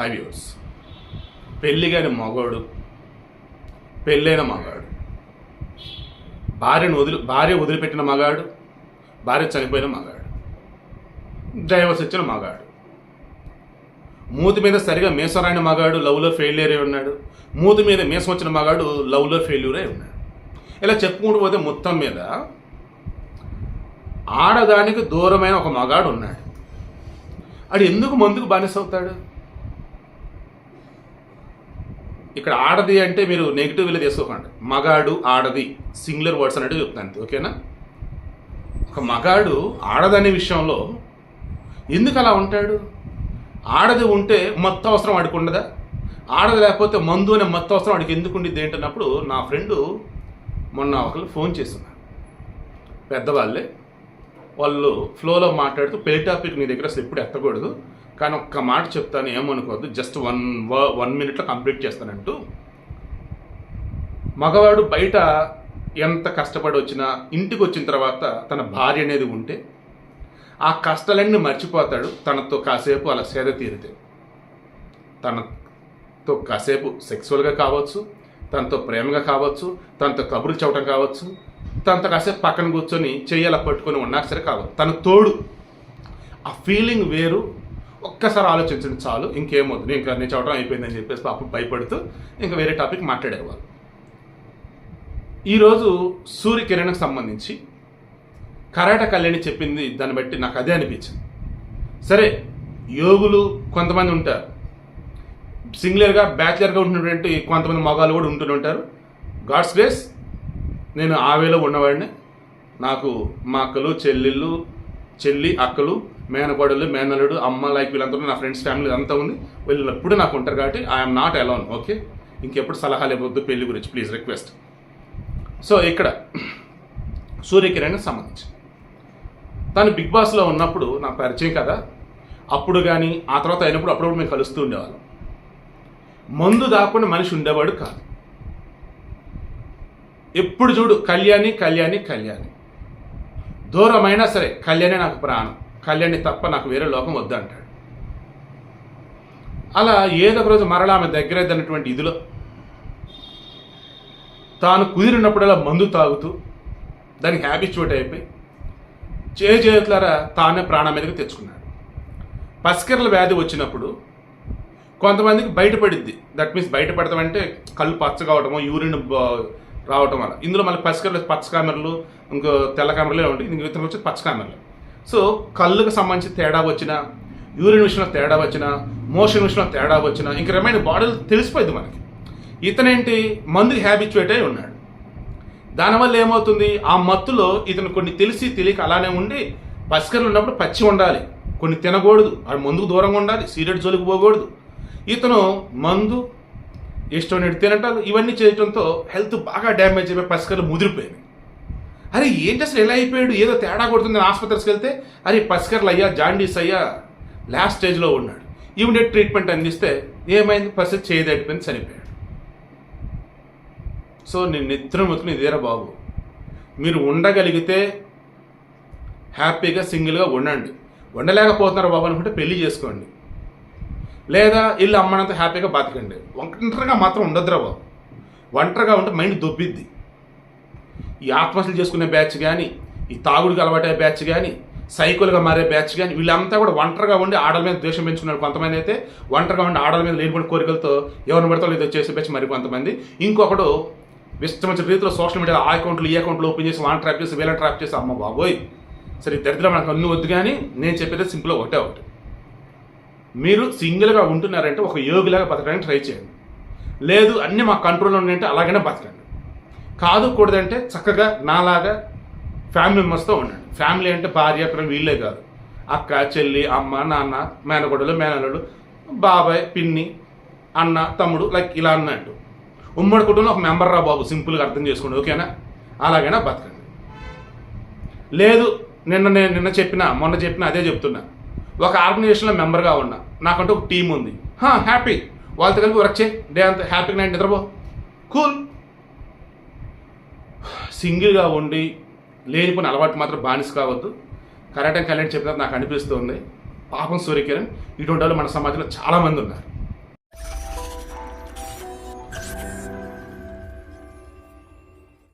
High views పెళ్ళి మగవాడు పెళ్ళైన మగాడు. భార్యను వదిలి భార్య వదిలిపెట్టిన మగాడు భార్య చనిపోయిన మగాడు. డైవర్స్ ఇచ్చిన మగాడు. మూతి మీద సరిగా మీసం మగాడు లవ్లో ఫెయిల్యూర్ అయి ఉన్నాడు. మూతి మీద మీసం వచ్చిన మగాడు లవ్లో ఫెయిల్యూర్ అయి ఉన్నాడు. ఇలా చెప్పుకుంటూ పోతే మొత్తం మీద ఆడదానికి దూరమైన ఒక మగాడు ఉన్నాడు. అది ఎందుకు మందుకు బానిస అవుతాడు? ఇక్కడ ఆడది అంటే మీరు నెగిటివ్ వెళ్ళి తీసుకోకండి మగాడు ఆడది సింగులర్ వర్డ్స్ అనేటివి చెప్తాను ఓకేనా? ఒక మగాడు ఆడదనే విషయంలో ఎందుకు అలా ఉంటాడు? ఆడది ఉంటే మత్తు అవసరం వాడికి ఉండదా? ఆడది లేకపోతే మందు అనే మత్తు అవసరం వాడికి ఎందుకు ఉండిద్ది ఏంటన్నప్పుడు నా ఫ్రెండు మొన్న ఒకరు ఫోన్ చేస్తున్నారు. పెద్దవాళ్ళే వాళ్ళు ఫ్లోలో మాట్లాడుతూ పెళ్ళి టాపిక్ నీ దగ్గర అసలు ఎప్పుడు ఎత్తకూడదు. కానీ ఒక్క మాట చెప్తాను ఏమనుకోవద్దు. జస్ట్ వన్ వన్ మినిట్లో కంప్లీట్ చేస్తానంటూ. మగవాడు బయట ఎంత కష్టపడి వచ్చినా ఇంటికి వచ్చిన తర్వాత తన భార్య అనేది ఉంటే ఆ కష్టాలన్నీ మర్చిపోతాడు. తనతో కాసేపు అలా సేద తీరితే. తనతో కాసేపు సెక్సువల్గా కావచ్చు తనతో ప్రేమగా కావచ్చు తనతో కబుర్లు చెప్పడం కావచ్చు తనతో కాసేపు పక్కన కూర్చొని చెయ్యాల పట్టుకొని ఉన్నా సరే కావచ్చు. తన తోడు. ఆ ఫీలింగ్ వేరు ఒక్కసారి ఆలోచించండి చాలు ఇంకేమొద్దు. ఇంకా నేను చదవడం అయిపోయిందని చెప్పేసి పాపం భయపడుతూ ఇంకా వేరే టాపిక్ మాట్లాడేవాళ్ళు ఈరోజు సూర్యకిరణకు సంబంధించి కరాట కళ్యాణి చెప్పింది దాన్ని బట్టి నాకు అదే అనిపించింది. సరే యోగులు కొంతమంది ఉంటారు. సింగులర్గా బ్యాచిలర్గా ఉంటున్నటువంటి కొంతమంది మగాళ్ళు కూడా ఉంటూనే ఉంటారు. గాడ్స్ గ్రేస్ నేను ఆవేలో ఉన్నవాడిని. నాకు మా అక్కలు చెల్లెళ్ళు చెల్లి అక్కలు మేనకోడలు మేనల్లుడు అమ్మ లైక్ వీళ్ళంతా నా ఫ్రెండ్స్ ఫ్యామిలీ అంతా ఉంది వీళ్ళు ఎప్పుడు నాకు ఉంటారు కాబట్టి ఐఎమ్ నాట్ అలోన్ ఓకే ఇంకెప్పుడు సలహాలు ఇవ్వద్దు పెళ్ళి గురించి ప్లీజ్ రిక్వెస్ట్ సో ఇక్కడ సూర్యకిరణ్కి సంబంధించి. తను బిగ్ బాస్లో ఉన్నప్పుడు నాకు పరిచయం కదా అప్పుడు కానీ ఆ తర్వాత అయినప్పుడు అప్పుడప్పుడు మేము కలుస్తూ ఉండేవాళ్ళం. మందు దాకుండా మనిషి ఉండేవాడు కాదు. ఎప్పుడు చూడు కళ్యాణి కళ్యాణి కళ్యాణి. దూరమైనా సరే కళ్యాణి నాకు ప్రాణం. కళ్యాణి తప్ప నాకు వేరే లోకం వద్దంటాడు అలా ఏదో ఒక రోజు మరలా ఆమె దగ్గరైద్దన్నటువంటి ఇదిలో తాను కుదిరినప్పుడల్లా మందు తాగుతూ దానికి హ్యాబిచ్యూట్ అయిపోయి చే చేతులారా తానే ప్రాణం మీదకి తెచ్చుకున్నాడు. పసికెర్ల వ్యాధి వచ్చినప్పుడు కొంతమందికి బయటపడిద్ది. దట్ మీన్స్ బయటపడతామంటే కళ్ళు పచ్చగా అవటము యూరిన్ రావటం అలా. ఇందులో మళ్ళీ పసికెర్లు పచ్చ కామెరలు ఇంకో తెల్ల కామెరలు ఉంటాయి. ఇంక ఇతను వచ్చి పచ్చ కామెరలు. సో కళ్ళుకు సంబంధించి తేడా వచ్చినా యూరిన్ విషయంలో తేడా వచ్చినా మోషన్ విషయంలో తేడా వచ్చినా ఇంక రిమైన్ బాడీలు తెలిసిపోయింది మనకి. ఇతనేంటి? మందుకి హ్యాబిచ్యువేట్ అయి ఉన్నాడు. దానివల్ల ఏమవుతుంది? ఆ మత్తులో ఇతను కొన్ని తెలిసి తెలియక అలానే ఉండి పసికర్లు ఉన్నప్పుడు పచ్చి ఉండాలి. కొన్ని తినకూడదు. ఆ మందుకు దూరంగా ఉండాలి. సీరియట్ జోలికి పోకూడదు. ఇతను మందు ఇష్టం తినటాలు ఇవన్నీ చేయడంతో హెల్త్ బాగా డ్యామేజ్ అయిపోయి పసికర్లు ముదిరిపోయింది అరే ఏంటి అసలు ఎలా అయిపోయాడు? ఏదో తేడా కొడుతుంది ఆసుపత్రికి వెళ్తే అరే పస్కర్లు అయ్యా జాండీస్ అయ్యా లాస్ట్ స్టేజ్లో ఉన్నాడు. ఇమీడియట్ ట్రీట్మెంట్ అందిస్తే ఏమైంది? పరిస్థితి చేయదడిపోయింది చనిపోయాడు. సో నేను నిద్ర మొత్తుకుని ఇదేరా బాబు. మీరు ఉండగలిగితే హ్యాపీగా సింగిల్గా ఉండండి. ఉండలేకపోతున్నారు బాబు అనుకుంటే పెళ్ళి చేసుకోండి. లేదా ఇల్లు అమ్మనంత హ్యాపీగా బతకండి. ఒంటరిగా మాత్రం ఉండదురా బాబు. ఒంటరిగా ఉంటే మైండ్ దొబ్బిద్ది. ఈ ఆత్మహత్యలు చేసుకునే బ్యాచ్ కానీ ఈ తాగుడికి అలవాటే బ్యాచ్ కానీ సైకిల్గా మారే బ్యాచ్ కానీ వీళ్ళంతా కూడా ఒంటరిగా ఉండి ఆడల మీద ద్వేషం పెంచుకున్నారు కొంతమంది అయితే. ఒంటరిగా ఉండి ఆడల మీద లేనిపోయిన కోరికలతో ఎవరిని పడతాలో ఏదో చేసే బ్యాచ్ మరి కొంతమంది. ఇంకొకడు ఇష్టం రీతిలో సోషల్ మీడియా ఆ అకౌంట్లు ఈ అకౌంట్లు ఓపెన్ చేసి వాళ్ళని ట్రాప్ చేసి వీళ్ళని ట్రాప్ చేసి అమ్మ బాబోయ్! సరే ఈ దరిద్రం మనకు అన్ని వద్దు కానీ నేను చెప్పేది సింపుల్ ఒకటే ఒకటి. మీరు సింగిల్గా ఉంటున్నారంటే ఒక యోగిలాగా బతకడానికి ట్రై చేయండి. లేదు అన్నీ మా కంట్రోల్లో ఉన్నాయంటే అలాగనే బతకండి. కాదు కూడదంటే చక్కగా నాలాగా ఫ్యామిలీ మెంబర్స్తో ఉండండి. ఫ్యామిలీ అంటే భార్య పిల్లలు వీళ్ళే కాదు. అక్క చెల్లి అమ్మ నాన్న మేనగొడలు మేనల్లుడు బాబాయ్ పిన్ని అన్న తమ్ముడు లైక్ ఇలా అన్నట్టు ఉమ్మడి కుటుంబంలో ఒక మెంబర్ రా బాబు సింపుల్గా అర్థం చేసుకోండి ఓకేనా? అలాగైనా బతకండి. లేదు నిన్న నేను నిన్న చెప్పిన మొన్న చెప్పిన అదే చెప్తున్నా. ఒక ఆర్గనైజేషన్లో మెంబర్గా ఉన్నా. నాకంటే ఒక టీం ఉంది. హా, హ్యాపీ. వాళ్ళతో కలిపి వర్క్ చేయి. డే అంత హ్యాపీగా నేను నిద్రపో. కూల్. సింగిల్గా ఉండి లేనిపోయిన అలవాటు మాత్రం బానిస కావద్దు. కరాటే కళ్యాణ్ చెప్పినట్టు నాకు అనిపిస్తుంది. పాపం సూర్యకిరణ్ ఇటువంటి వాళ్ళు మన సమాజంలో చాలామంది ఉన్నారు.